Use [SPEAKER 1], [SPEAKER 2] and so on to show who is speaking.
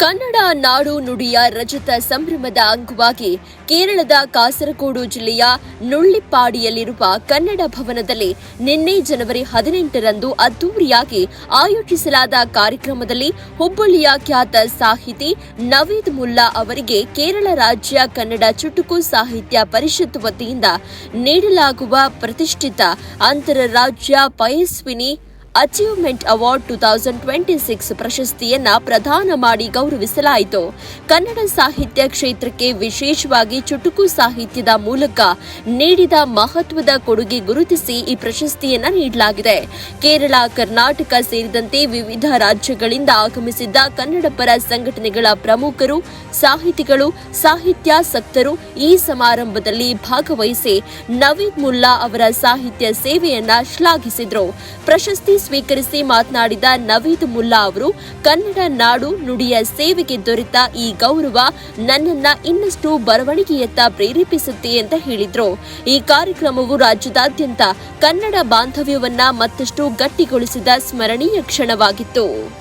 [SPEAKER 1] ಕನ್ನಡ ನಾಡು ನುಡಿಯ ರಜತ ಸಂಭ್ರಮದ ಅಂಗವಾಗಿ ಕೇರಳದ ಕಾಸರಗೋಡು ಜಿಲ್ಲೆಯ ನುಳ್ಳಿಪ್ಪಾಡಿಯಲ್ಲಿರುವ ಕನ್ನಡ ಭವನದಲ್ಲಿ ನಿನ್ನೆ ಜನವರಿ ಹದಿನೆಂಟರಂದು ಅದ್ದೂರಿಯಾಗಿ ಆಯೋಜಿಸಲಾದ ಕಾರ್ಯಕ್ರಮದಲ್ಲಿ ಹುಬ್ಬಳ್ಳಿಯ ಖ್ಯಾತ ಸಾಹಿತಿ ನವೀದ್ ಮುಲ್ಲಾ ಅವರಿಗೆ ಕೇರಳ ರಾಜ್ಯ ಕನ್ನಡ ಚುಟುಕು ಸಾಹಿತ್ಯ ಪರಿಷತ್ ವತಿಯಿಂದ ನೀಡಲಾಗುವ ಪ್ರತಿಷ್ಠಿತ ಅಂತರರಾಜ್ಯ Payaswini achievement award two thousand twenty six ಪ್ರಶಸ್ತಿಯನ್ನ ಪ್ರದಾನ ಮಾಡಿ ಗೌರವಿಸಲಾಯಿತು. ಕನ್ನಡ ಸಾಹಿತ್ಯ ಕ್ಷೇತ್ರಕ್ಕೆ ವಿಶೇಷವಾಗಿ ಚುಟುಕು ಸಾಹಿತ್ಯದ ಮೂಲಕ ನೀಡಿದ ಮಹತ್ವದ ಕೊಡುಗೆ ಗುರುತಿಸಿ ಈ ಪ್ರಶಸ್ತಿಯನ್ನ ನೀಡಲಾಗಿದೆ. ಕೇರಳ, ಕರ್ನಾಟಕ ಸೇರಿದಂತೆ ವಿವಿಧ ರಾಜ್ಯಗಳಿಂದ ಆಗಮಿಸಿದ್ದ ಕನ್ನಡ ಪರ ಸಂಘಟನೆಗಳ ಪ್ರಮುಖರು, ಸಾಹಿತಿಗಳು, ಸಾಹಿತ್ಯಾಸಕ್ತರು ಈ ಸಮಾರಂಭದಲ್ಲಿ ಭಾಗವಹಿಸಿ ನವೀದ್ ಮುಲ್ಲಾ ಅವರ ಸಾಹಿತ್ಯ ಸೇವೆಯನ್ನ ಶ್ಲಾಘಿಸಿದರು. ಪ್ರಶಸ್ತಿ ಸ್ವೀಕರಿಸಿ ಮಾತನಾಡಿದ ನವೀದ್ ಮುಲ್ಲಾ ಅವರು, ಕನ್ನಡ ನಾಡು ನುಡಿಯ ಸೇವೆಗೆ ದೊರೆತ ಈ ಗೌರವ ನನ್ನನ್ನ ಇನ್ನಷ್ಟು ಬರವಣಿಗೆಯತ್ತ ಪ್ರೇರೇಪಿಸುತ್ತೆ ಅಂತ ಹೇಳಿದ್ರು. ಈ ಕಾರ್ಯಕ್ರಮವು ರಾಜ್ಯದಾದ್ಯಂತ ಕನ್ನಡ ಬಾಂಧವ್ಯವನ್ನ ಮತ್ತಷ್ಟು ಗಟ್ಟಿಗೊಳಿಸಿದ ಸ್ಮರಣೀಯ ಕ್ಷಣವಾಗಿತ್ತು.